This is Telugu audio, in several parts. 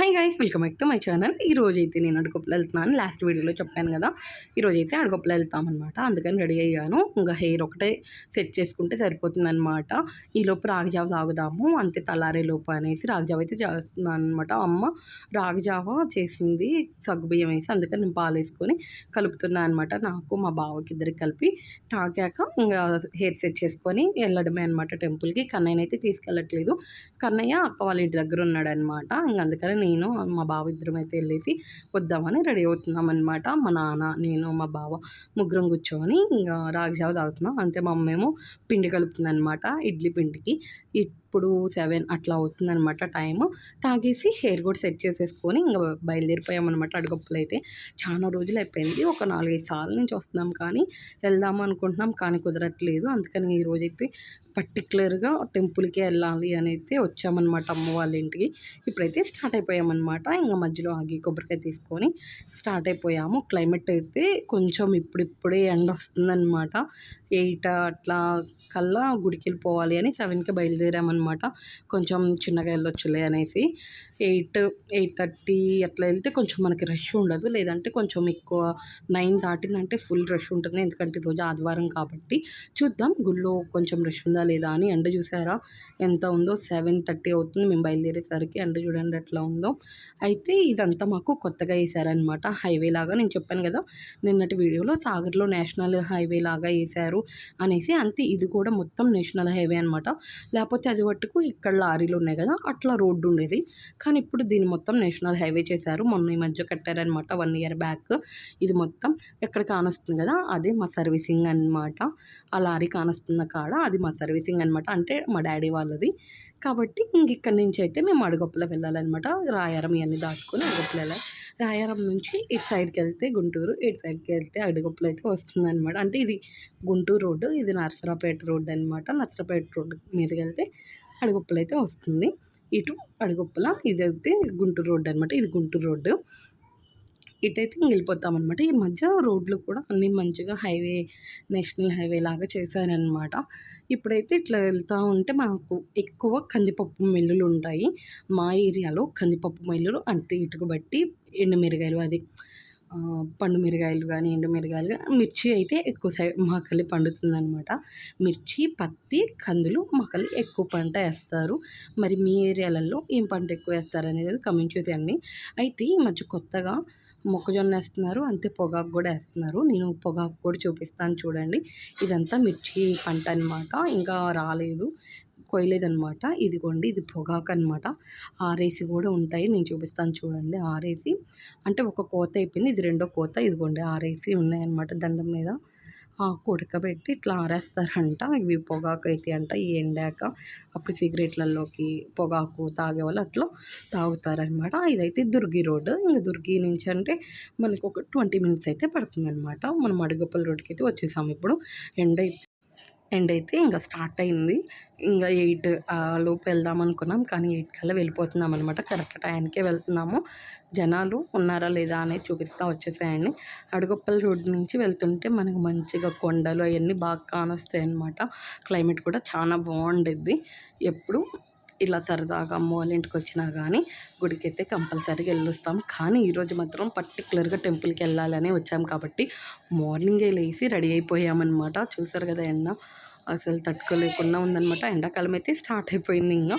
Hi guys welcome back to my channel ఈ రోజు అయితే నేను అడుగుప్పులు వెళ్తున్నాను. లాస్ట్ వీడియోలో చెప్పాను కదా. ఈరోజైతే రోజు అయితే అడుగుప్పులు వెళ్తామన్నమాట. అందుకని రెడీ అయ్యాను. ఇంకా హెయిర్ ఒకటే సెట్ చేసుకుంటే సరిపోతుందన్నమాట. ఈలోపు రాగజావ రాగిజావ తాగుదాము అంతే తలారే లోపు అనేసి రాగజావ అయితే చేస్తున్నాను అనమాట అమ్మ రాగజావ చేసింది సగ్గుబియ్యం వేసి అందుకని నేను పాలు వేసుకొని కలుపుతున్నాను అనమాట నాకు మా బావకి ఇద్దరికి కలిపి తాకాక ఇంకా హెయిర్ సెట్ చేసుకొని వెళ్ళడమే అనమాట టెంపుల్కి కన్నయ్యనైతే తీసుకెళ్ళట్లేదు. కన్నయ్య అక్క వాళ్ళ ఇంటి దగ్గర ఉన్నాడు అనమాట ఇంకా అందుకని నేను మా బావ ఇద్దరం అయితే వెళ్ళేసి వద్దామని రెడీ అవుతున్నాం అనమాట మా నాన్న నేను మా బావ ముగ్గురం కూర్చొని ఇంకా రాగి జావ తాగుతున్నాం. అంతే మా అమ్మేమో పిండి కలుపుతుంది అనమాట ఇడ్లీ పిండికి. ఇప్పుడు సెవెన్ అట్లా అవుతుందనమాట టైము. తాగేసి హెయిర్ కూడా సెట్ చేసేసుకొని ఇంకా బయలుదేరిపోయామన్నమాట అడుగప్పులు అయితే చాలా రోజులు అయిపోయింది ఒక నాలుగైదు సార్లు నుంచి వస్తున్నాం కానీ వెళ్దాం అనుకుంటున్నాం కానీ కుదరట్లేదు. అందుకని ఈ రోజైతే పర్టికులర్గా టెంపుల్కి వెళ్ళాలి అని అయితే వచ్చామన్నమాట అమ్మ వాళ్ళ ఇంటికి. ఇప్పుడైతే స్టార్ట్ అయిపోయామన్నమాట. ఇంకా మధ్యలో ఆగి కొబ్బరికాయ తీసుకొని స్టార్ట్ అయిపోయాము. క్లైమేట్ అయితే కొంచెం ఇప్పుడిప్పుడే ఎండ వస్తుందన్నమాట. ఎయిట్ అట్లా కల్లా గుడికి వెళ్ళిపోవాలి అని సెవెన్కి బయలుదేరామన్నమాట. కొంచెం చిన్నగా వెళ్ళొచ్చులే అనేసి. ఎయిట్ ఎయిట్ థర్టీ అట్లా వెళ్తే కొంచెం మనకి రష్ ఉండదు. లేదంటే కొంచెం ఎక్కువ నైన్ దాటిందంటే ఫుల్ రష్ ఉంటుంది. ఎందుకంటే ఈరోజు ఆదివారం కాబట్టి. చూద్దాం గుళ్ళో కొంచెం రష్ ఉందా లేదా అని. ఎండ చూసారా? ఎంత ఉందో సెవెన్ థర్టీ అవుతుంది. మేము బయలుదేరేసరికి ఎండ చూడండి ఎట్లా ఉందో. అయితే ఇదంతా మాకు కొత్తగా వేసారనమాట. హైవే లాగా నేను చెప్పాను కదా నిన్నటి వీడియోలో సాగర్లో నేషనల్ హైవే లాగా వేశారు అనేసి. అంతే ఇది కూడా మొత్తం నేషనల్ హైవే అనమాట. లేకపోతే అది మట్టుకు ఇక్కడ లారీలు ఉన్నాయి కదా అట్లా రోడ్డు ఉండేది కానీ ఇప్పుడు దీన్ని మొత్తం నేషనల్ హైవే చేశారు. మొన్న ఈ మధ్య కట్టారనమాట వన్ ఇయర్ బ్యాక్. ఇది మొత్తం ఎక్కడ కానొస్తుంది కదా అదే మా సర్వీసింగ్ అనమాట ఆ లారీ కానొస్తున్న కాడ అది మా సర్వీసింగ్ అనమాట అంటే మా డాడీ వాళ్ళది. కాబట్టి ఇంక ఇక్కడి నుంచి అయితే మేము అడుగొప్పలో వెళ్ళాలన్నమాట. రాయారం ఇవన్నీ దాటుకొని అడుగొప్పలు వెళ్ళాలి. రాయారం నుంచి ఇటు సైడ్కి వెళ్తే గుంటూరు ఇటు సైడ్కి వెళ్తే అడుగొప్పలు అయితే వస్తుందన్నమాట. అంటే ఇది గుంటూరు రోడ్డు ఇది నర్సరాపేట రోడ్డు అనమాట నర్సరాపేట రోడ్డు మీదకి వెళ్తే అడుగుప్పలైతే అయితే వస్తుంది. ఇటు అడుగుప్పల ఇది అయితే గుంటూరు రోడ్డు అనమాట ఇది గుంటూరు రోడ్డు. ఇటైతే వెళ్ళిపోతామన్నమాట. ఈ మధ్య రోడ్లు కూడా అన్నీ మంచిగా హైవే నేషనల్ హైవే లాగా చేశారనమాట ఇప్పుడైతే ఇట్లా వెళ్తూ ఉంటే మాకు ఎక్కువ కందిపప్పు మిల్లులు ఉంటాయి. మా ఏరియాలో కందిపప్పు మిల్లులు అంటే ఇటుకు బట్టి ఎండుమిరగాయలు అది పండు మిరగాయలు కానీ ఎండు మిరగాయలు కానీ మిర్చి అయితే ఎక్కువ సైడ్ పండుతుంది పండుతుందన్నమాట. మిర్చి పత్తి కందులు మొక్కలు ఎక్కువ పంట వేస్తారు. మరి మీ ఏరియాలలో ఏం పంట ఎక్కువ వేస్తారు అనేది కమెంట్ చేయండి. అయితే ఈ మధ్య కొత్తగా మొక్కజొన్న వేస్తున్నారు అంతే పొగాకు కూడా వేస్తున్నారు. నేను పొగాకు కూడా చూపిస్తాను చూడండి. ఇదంతా మిర్చి పంట అనమాట ఇంకా రాలేదు. కొయ్యలేదనమాట ఇదిగోండి ఇది పొగాకు అనమాట ఆరేసి కూడా ఉంటాయి. నేను చూపిస్తాను చూడండి. ఆరేసి. అంటే ఒక కోత అయిపోయింది. ఇది రెండో కోత. ఇదిగోండి ఆరేసి ఉన్నాయన్నమాట దండం మీద. ఉడకబెట్టి ఇట్లా ఆరేస్తారంట. ఇవి పొగాకు అయితే అంట. ఈ ఎండాక అప్పుడు సిగరెట్లలోకి పొగాకు తాగే వాళ్ళు అట్లా తాగుతారనమాట ఇదైతే దుర్గి రోడ్డు. ఇంకా దుర్గి నుంచి అంటే మనకు ఒక ట్వంటీ మినిట్స్ అయితే పడుతుందనమాట మనం అడుగప్పల రోడ్డుకి అయితే వచ్చేసాము ఇప్పుడు. ఎండ అయితే ఎండ్ అయితే ఇంకా స్టార్ట్ అయింది. ఇంకా ఎయిట్ లోపు వెళ్దాం అనుకున్నాం. కానీ ఎయిట్ కల్లా వెళ్ళిపోతున్నాం అనమాట కరెక్ట్ టైంకే వెళ్తున్నాము. జనాలు ఉన్నారా లేదా అనేది చూపిస్తూ వచ్చేసాయండి. అడుగప్పల రోడ్ నుంచి వెళ్తుంటే మనకు మంచిగా కొండలు అవన్నీ బాగా కానొస్తాయి అనమాట క్లైమేట్ కూడా చాలా బాగుండిద్ది. ఎప్పుడు ఇలా సరదాగా అమ్మ వాళ్ళ ఇంటికి వచ్చినా కానీ గుడికి అయితే కంపల్సరీగా వెళ్ళొస్తాం. కానీ ఈరోజు మాత్రం పర్టికులర్గా టెంపుల్కి వెళ్ళాలనే వచ్చాం కాబట్టి మార్నింగే లేచి రెడీ అయిపోయామన్నమాట. చూసారు కదా ఎండ? అసలు తట్టుకోలేకుండా ఉందనమాట ఎండాకాలం అయితే స్టార్ట్ అయిపోయింది ఇంకా.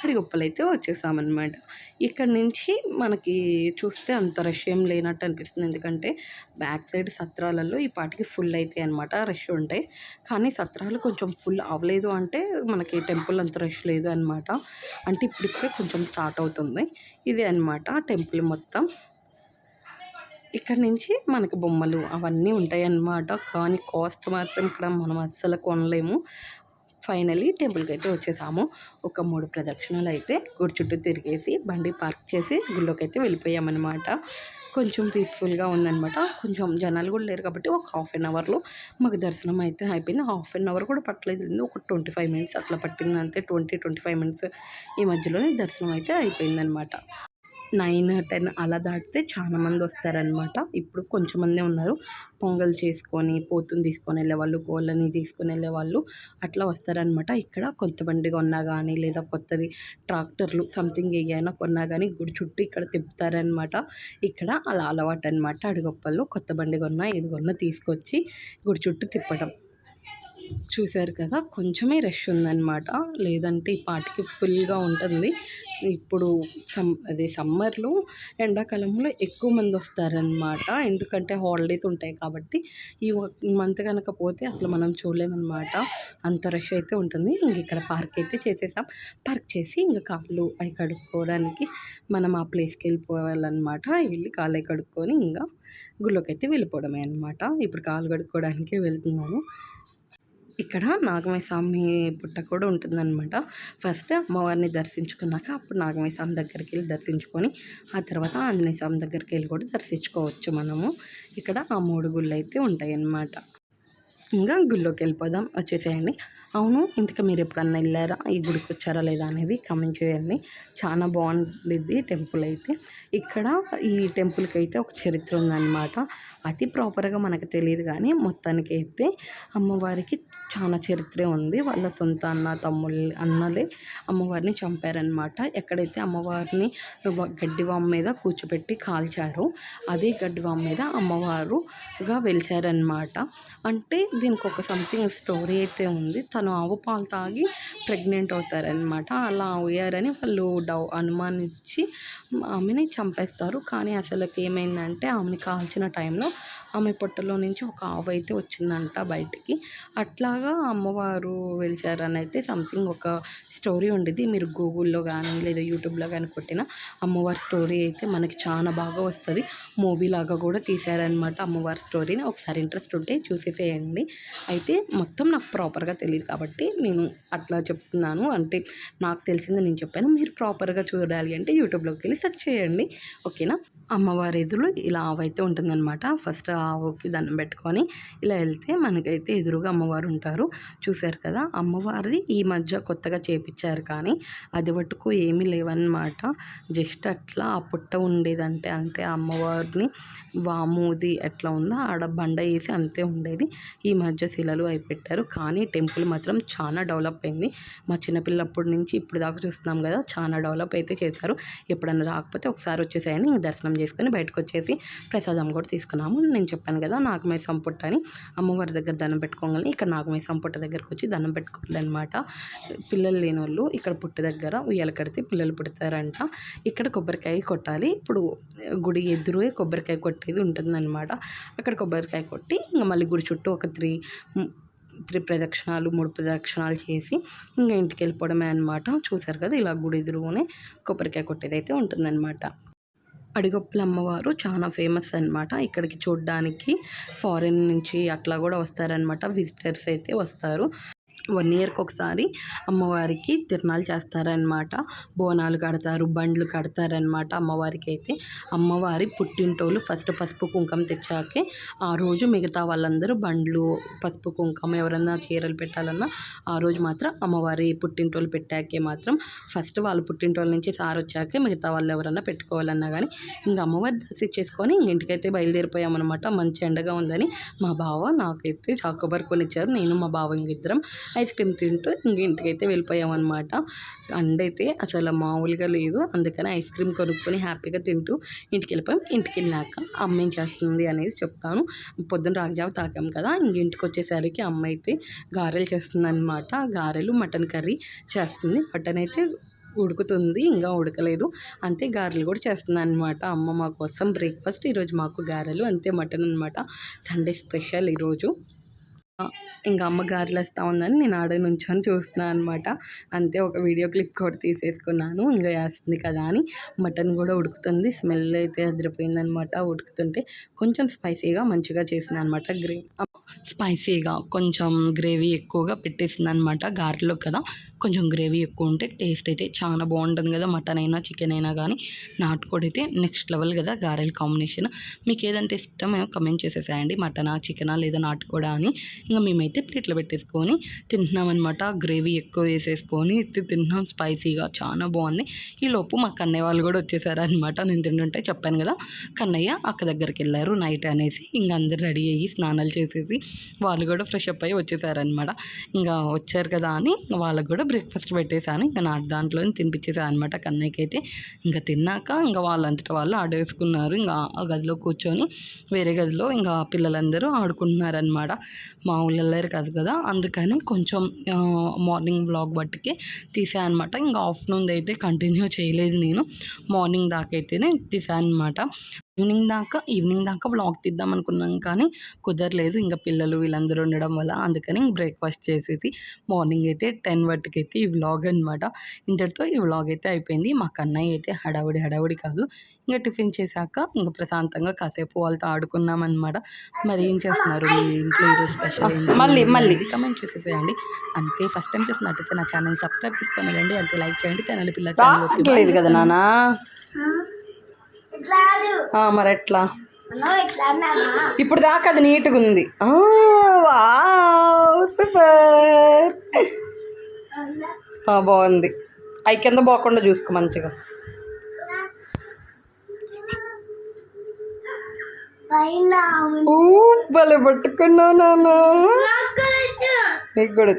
హరిగొప్పలు అయితే వచ్చేసామన్నమాట. ఇక్కడ నుంచి మనకి చూస్తే అంత రష్ ఏం లేనట్టు అనిపిస్తుంది. ఎందుకంటే బ్యాక్ సైడ్ సత్రాలలో ఈ పాటికి ఫుల్ అవుతాయి అనమాట రష్ ఉంటాయి. కానీ సత్రాలు కొంచెం ఫుల్ అవ్వలేదు అంటే మనకి టెంపుల్ అంత రష్ లేదు అనమాట అంటే ఇప్పుడిప్పుడే కొంచెం స్టార్ట్ అవుతుంది. ఇదే అనమాట టెంపుల్ మొత్తం. ఇక్కడ నుంచి మనకి బొమ్మలు అవన్నీ ఉంటాయి అన్నమాట కానీ కాస్ట్ మాత్రం ఇక్కడ మనం అస్సలు కొనలేము. ఫైనలీ టెంపుల్కి అయితే వచ్చేసాము. ఒక మూడు ప్రదక్షిణలు అయితే గుడి చుట్టూ తిరిగేసి బండి పార్క్ చేసి గుళ్ళోకి అయితే వెళ్ళిపోయామన్నమాట. కొంచెం పీస్ఫుల్గా ఉందన్నమాట. కొంచెం జనాలు కూడా లేరు కాబట్టి ఒక హాఫ్ అన్ అవర్లో మాకు దర్శనం అయితే అయిపోయింది. హాఫ్ అన్ అవర్ కూడా పట్టలేదు ఒక ట్వంటీ ఫైవ్ మినిట్స్ అట్లా పట్టింది అంతే ట్వంటీ ట్వంటీ ఫైవ్ మినిట్స్ ఈ మధ్యలోనే దర్శనం అయితే అయిపోయిందనమాట నైన్ టెన్ అలా దాటితే చాలా మంది వస్తారనమాట ఇప్పుడు కొంచెం మందే ఉన్నారు. పొంగల్ చేసుకొని పోతుని తీసుకొని వెళ్ళేవాళ్ళు కోళ్ళని తీసుకొని వెళ్ళేవాళ్ళు అట్లా వస్తారనమాట ఇక్కడ కొత్త బండి కొన్నా కానీ లేదా కొత్తది ట్రాక్టర్లు సంథింగ్ ఏమైనా కొన్నా కానీ గుడి చుట్టూ ఇక్కడ తిప్పుతారనమాట ఇక్కడ అలా అలవాటు అనమాట అడుగొప్పలు కొత్త బండి కొన్నా ఏది కొన్నా తీసుకొచ్చి గుడి చుట్టూ తిప్పడం. చూశారు కదా కొంచెమే రష్ ఉందన్నమాట. లేదంటే ఈ పాటికి ఫుల్గా ఉంటుంది. ఇప్పుడు సమ్ అదే సమ్మర్లో ఎండాకాలంలో ఎక్కువ మంది వస్తారనమాట ఎందుకంటే హాలిడేస్ ఉంటాయి కాబట్టి ఈ మంత్ కనుక పోతే అసలు మనం చూడలేమన్నమాట. అంత రష్ అయితే ఉంటుంది. ఇంక ఇక్కడ పార్క్ అయితే చేసేసాం. పార్క్ చేసి ఇంకా కాళ్ళు అవి కడుక్కోవడానికి మనం ఆ ప్లేస్కి వెళ్ళిపోవాలన్నమాట. వెళ్ళి కాళ్ళు అవి కడుక్కొని ఇంకా గుళ్ళోకి అయితే వెళ్ళిపోవడమే అనమాట ఇప్పుడు కాలు కడుక్కోవడానికే వెళ్తున్నాను. ఇక్కడ నాగమయ స్వామి పుట్ట కూడా ఉంటుందన్నమాట. ఫస్ట్ అమ్మవారిని దర్శించుకున్నాక అప్పుడు నాగమయ స్వామి దగ్గరికి వెళ్ళి దర్శించుకొని ఆ తర్వాత ఆంజనేయ స్వామి దగ్గరికి వెళ్ళి కూడా దర్శించుకోవచ్చు మనము. ఇక్కడ ఆ మూడు గుళ్ళు అయితే ఉంటాయి అన్నమాట ఇంకా గుళ్ళోకి వెళ్ళిపోదాం. వచ్చేసేయండి. అవును ఇంతకు మీరు ఎప్పుడన్నా వెళ్ళారా? ఈ గుడికి వచ్చారా లేదా అనేది కమెంట్ చేయండి. చాలా బాగుంది టెంపుల్ అయితే. ఇక్కడ ఈ టెంపుల్కి అయితే ఒక చరిత్ర ఉందన్నమాట. అది ప్రాపర్గా మనకు తెలియదు కానీ మొత్తానికి అయితే అమ్మవారికి చాలా చరిత్రే ఉంది. వాళ్ళ సొంత అన్న తమ్ముళ్ళు అన్నలే అమ్మవారిని చంపారనమాట ఎక్కడైతే అమ్మవారిని గడ్డివాం మీద కూర్చోబెట్టి కాల్చారో అదే గడ్డివాం మీద అమ్మవారుగా వెలిచారనమాట అంటే దీనికి ఒక సంథింగ్ స్టోరీ అయితే ఉంది. తను ఆవు పాలు తాగి ప్రెగ్నెంట్ అవుతారనమాట అలా అయ్యారని వాళ్ళు డౌ అనుమానించి ఆమెని చంపేస్తారు. కానీ అసలుకి ఏమైందంటే ఆమెని కాల్చిన టైంలో ఆమె పొట్టలో నుంచి ఒక ఆవు అయితే వచ్చిందంట బయటికి. అట్లాగా అమ్మవారు వెలిచారని అయితే సంథింగ్ ఒక స్టోరీ ఉండేది. మీరు గూగుల్లో కానీ లేదా యూట్యూబ్లో కానీ కొట్టిన అమ్మవారి స్టోరీ అయితే మనకి చాలా బాగా వస్తుంది. మూవీ లాగా కూడా తీశారనమాట అమ్మవారి స్టోరీని ఒకసారి ఇంట్రెస్ట్ ఉంటే చూసేసేయండి. అయితే మొత్తం నాకు ప్రాపర్గా తెలియదు కాబట్టి నేను అట్లా చెప్తున్నాను. అంటే నాకు తెలిసింది నేను చెప్పాను. మీరు ప్రాపర్గా చూడాలి అంటే యూట్యూబ్లోకి వెళ్ళి సెర్చ్ చేయండి. ఓకేనా? అమ్మవారి ఎదురు ఇలా ఆవైతే ఉంటుందన్నమాట. ఫస్ట్ ఆవుకి దండం పెట్టుకొని ఇలా వెళ్తే మనకైతే ఎదురుగా అమ్మవారు ఉంటారు. చూశారు కదా అమ్మవారిది ఈ మధ్య కొత్తగా చేపించారు కానీ అది మటుకు ఏమీ లేవన్నమాట. జస్ట్ అట్లా ఆ పుట్ట ఉండేదంటే అంటే అమ్మవారిని వాముది ఎట్లా ఉందో ఆడ బండ వేసి అంతే ఉండేది. ఈ మధ్య శిలలు అయిపెట్టారు కానీ టెంపుల్ మాత్రం చాలా డెవలప్ అయింది. మా చిన్నపిల్లప్పటి నుంచి ఇప్పుడు దాకా చూస్తున్నాం కదా చాలా డెవలప్ అయితే చేశారు. ఎప్పుడన్నా రాకపోతే ఒకసారి వచ్చేసాయని దర్శనం చేసుకొని బయటకు వచ్చేసి ప్రసాదం కూడా తీసుకున్నాము. నేను చెప్పాను కదా నాగమై సంపుట్ట అని. అమ్మవారి దగ్గర దండం పెట్టుకోగలని ఇక్కడ నాగమై సంపుట్ట దగ్గరకు వచ్చి దండం పెట్టుకోవాలన్నమాట పిల్లలు లేని వాళ్ళు ఇక్కడ పుట్ట దగ్గర ఉయ్యాల కడితే పిల్లలు పుడతారంట. ఇక్కడ కొబ్బరికాయ కొట్టాలి. ఇప్పుడు గుడి ఎదురు కొబ్బరికాయ కొట్టేది ఉంటుందన్నమాట. అక్కడ కొబ్బరికాయ కొట్టి ఇంకా మళ్ళీ గుడి చుట్టూ ఒక త్రీ త్రి ప్రదక్షిణాలు మూడు ప్రదక్షిణాలు చేసి ఇంకా ఇంటికి వెళ్ళిపోవడమే అనమాట చూసారు కదా ఇలా గుడి ఎదురుగానే కొబ్బరికాయ కొట్టేది అయితే ఉంటుందన్నమాట. అడిగొప్పుల అమ్మవారు చాలా ఫేమస్ అనమాట ఇక్కడికి చూడడానికి ఫారిన్ నుంచి అట్లా కూడా వస్తారనమాట విజిటర్స్ అయితే వస్తారు. వన్ ఇయర్కి ఒకసారి అమ్మవారికి తిరణాలు చేస్తారనమాట బోనాలు కడతారు బండ్లు కడతారనమాట అమ్మవారికి అయితే అమ్మవారి పుట్టింటోళ్ళు ఫస్ట్ పసుపు కుంకుమ తెచ్చాకే ఆ రోజు మిగతా వాళ్ళందరూ బండ్లు పసుపు కుంకుమ ఎవరన్నా చీరలు పెట్టాలన్నా ఆ రోజు మాత్రం అమ్మవారి పుట్టింటోళ్ళు పెట్టాకే మాత్రం ఫస్ట్ వాళ్ళు పుట్టింటోళ్ళ నుంచి సార్ వచ్చాకే మిగతా వాళ్ళు ఎవరన్నా పెట్టుకోవాలన్నా కానీ ఇంకా అమ్మవారి దర్శించేసుకొని చేసుకొని ఇంటికైతే బయలుదేరిపోయామన్నమాట. మంచి ఎండగా ఉందని మా బావ నాకైతే చాకోబార్ కొనిచ్చారు నేను మా బావ ఇంకిద్దరం ఐస్ క్రీమ్ తింటూ ఇంక ఇంటికైతే వెళ్ళిపోయామన్నమాట. అండైతే అసలు మామూలుగా లేదు. అందుకని ఐస్ క్రీమ్ కొనుక్కొని హ్యాపీగా తింటూ ఇంటికి వెళ్ళిపోయాం ఇంటికి వెళ్ళాక అమ్మ ఏం చేస్తుంది అనేది చెప్తాను. పొద్దున్న రాగజావ తాకాం కదా ఇంక ఇంటికి వచ్చేసరికి అమ్మ అయితే గారెలు చేస్తుంది అనమాట గారెలు మటన్ కర్రీ చేస్తుంది. మటన్ అయితే ఉడుకుతుంది ఇంకా ఉడకలేదు. అంతే గారెలు కూడా చేస్తుంది అనమాట అమ్మ మా కోసం బ్రేక్ఫాస్ట్ ఈరోజు మాకు గారెలు అంతే మటన్ అనమాట సండే స్పెషల్ ఈరోజు. ఇంకా అమ్మ గారెలు వస్తూ ఉందని నేను ఆడ నుంచొని చూస్తున్నాను అనమాట అంతే ఒక వీడియో క్లిప్ కూడా తీసేసుకున్నాను. ఇంకా వేస్తుంది కదా అని. మటన్ కూడా ఉడుకుతుంది. స్మెల్ అయితే అదిరిపోయిందనమాట ఉడుకుతుంటే కొంచెం స్పైసీగా మంచిగా చేసింది అనమాట గ్రేవీ. స్పైసీగా కొంచెం గ్రేవీ ఎక్కువగా పెట్టేసింది అనమాట గారెలో కదా. కొంచెం గ్రేవీ ఎక్కువ ఉంటే టేస్ట్ అయితే చాలా బాగుంటుంది కదా మటన్ అయినా చికెన్ అయినా కానీ నాటుకోడి అయితే నెక్స్ట్ లెవెల్ కదా గారెల కాంబినేషన్. మీకు ఏదంటే ఇష్టమో కమెంట్ చేసేసేయండి. మటనా చికెనా లేదా నాటుకోడా అని. ఇంకా మేమైతే ప్లేట్లో పెట్టేసుకొని తింటున్నామన్నమాట. గ్రేవీ ఎక్కువ వేసేసుకొని తిన్నాం తింటున్నాం. స్పైసీగా చాలా బాగుంది. ఈ లోపు మా కన్నయ్య వాళ్ళు కూడా వచ్చేసారు అనమాట నేను తింటుంటే చెప్పాను కదా. కన్నయ్య అక్క దగ్గరికి వెళ్ళారు నైట్ అనేసి. ఇంకా అందరు రెడీ అయ్యి స్నానాలు చేసేసి వాళ్ళు కూడా ఫ్రెష్ అప్ అయ్యి వచ్చేసారనమాట ఇంకా వచ్చారు కదా అని వాళ్ళకు కూడా బ్రేక్ఫాస్ట్ పెట్టేశాను. ఇంకా నా దాంట్లో తినిపించేసాను అనమాట కన్నయ్యకి అయితే ఇంకా తిన్నాక ఇంకా వాళ్ళంతటా వాళ్ళు ఆడేసుకున్నారు. ఇంకా ఆ గదిలో కూర్చొని వేరే గదిలో ఇంకా పిల్లలందరూ ఆడుకుంటున్నారనమాట మా ఊళ్ళో కాదు కదా. అందుకని కొంచెం మార్నింగ్ బ్లాగ్ బట్టికే తీసాను అనమాట ఇంకా ఆఫ్టర్నూన్ అయితే కంటిన్యూ చేయలేదు నేను. మార్నింగ్ దాకా అయితేనే తీసాను అనమాట ఈవినింగ్ దాకా ఈవినింగ్ దాకా వ్లాగ్ తీద్దాం అనుకున్నాం కానీ కుదరలేదు. ఇంకా పిల్లలు వీళ్ళందరూ ఉండడం వల్ల అందుకని బ్రేక్ఫాస్ట్ చేసేసి మార్నింగ్ అయితే టెన్ వరకు అయితే ఈ వ్లాగ్ అనమాట ఇంతటితో ఈ వ్లాగ్ అయితే అయిపోయింది. మా కన్నయ్య అయితే హడావుడి హడావుడి కాదు. ఇంకా టిఫిన్ చేశాక ఇంకా ప్రశాంతంగా కాసేపు వాళ్ళతో ఆడుకున్నాం అనమాట మరి ఏం చేస్తున్నారు? మీ ఇంట్లో ఈరోజు స్పెషల్ మళ్ళీ మళ్ళీ. కమెంట్ చేసేసేయండి. అంతే ఫస్ట్ టైం చూసినట్టయితే నా ఛానల్ సబ్స్క్రైబ్ చేసుకొని వెళ్ళండి అంతే లైక్ చేయండి. తెనాలి పిల్ల ఛానల్ లేదు కదా నానా మరి ఎట్లా? ఇప్పుడు దాకా అది నీట్గా ఉంది. బాగుంది. అవి కింద పోకుండా చూసుకో మంచిగా. భలే పట్టుకున్నావు నాన్న. నీకు కూడా.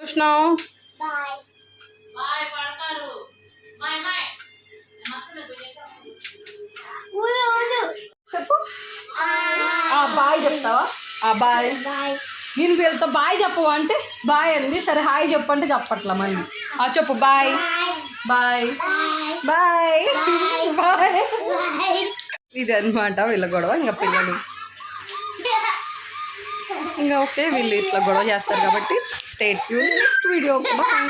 చూసినావు? బాయ్ చెప్తావా? ఆ బాయ్? బాయ్. నేను వీళ్ళతో బాయ్ చెప్పవా అంటే బాయ్ అంది. సరే హాయ్ చెప్పంటే చెప్పట్లా మళ్ళీ. ఆ చెప్పు bye. Bye. Bye. Bye. Bye. Bye. Bye. ఇది అనమాట వీళ్ళ గొడవ ఇంకా పిల్లలు. ఇంకా ఓకే వీళ్ళు ఇట్లా గొడవ చేస్తారు కాబట్టి స్టేట్ నెక్స్ట్ వీడియో బాయ్